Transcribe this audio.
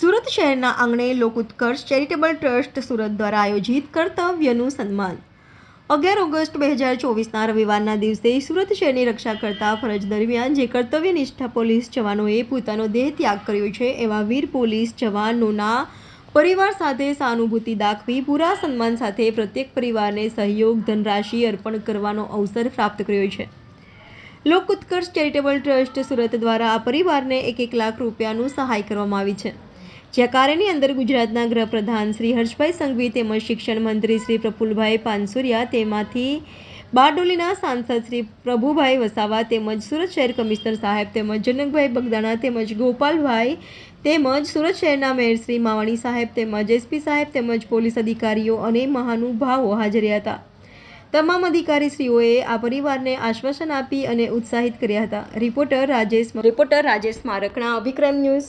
સુરત શહેરના આંગણે Lok Utkarsh charitable trust Surat દ્વારા આયોજિત કર્તવ્યનું સન્માન. અગિયાર ઓગસ્ટ બે હજાર ચોવીસના રવિવારના દિવસે સુરત શહેરની રક્ષા કરતા ફરજ દરમિયાન જે કર્તવ્યનિષ્ઠ પોલીસ જવાનોએ પોતાનો દેહ ત્યાગ કર્યો છે, એવા વીર પોલીસ જવાનોના પરિવાર સાથે સહાનુભૂતિ દાખવી, પૂરા સન્માન સાથે પ્રત્યેક પરિવારને સહયોગ, ધનરાશિ અર્પણ કરવાનો અવસર પ્રાપ્ત કર્યો છે. લોક ઉત્કર્ષ ચેરિટેબલ ટ્રસ્ટ સુરત દ્વારા આ પરિવારને એક એક લાખ રૂપિયાનું સહાય કરવામાં આવી છે. જ્યાં કાર્યની અંદર ગુજરાતના ગૃહપ્રધાન શ્રી હર્ષભાઈ સંઘવી તેમજ શિક્ષણ મંત્રી શ્રી પ્રફુલભાઈ પાનસુરિયા તેમાંથી બારડોલીના સાંસદ શ્રી પ્રભુભાઈ વસાવા તેમજ સુરત શહેર કમિશનર સાહેબ તેમજ જનકભાઈ બગદાણા તેમજ ગોપાલભાઈ તેમજ સુરત શહેરના મેયર શ્રી માવાણી સાહેબ તેમજ એસપી સાહેબ તેમજ પોલીસ અધિકારીઓ અને મહાનુભાવો હાજર હતા. તમામ અધિકારીશ્રીઓએ આ પરિવારને આશ્વાસન આપી અને ઉત્સાહિત કર્યા હતા. Reporter Rajesh reporter Rajesh Markana Abhikram news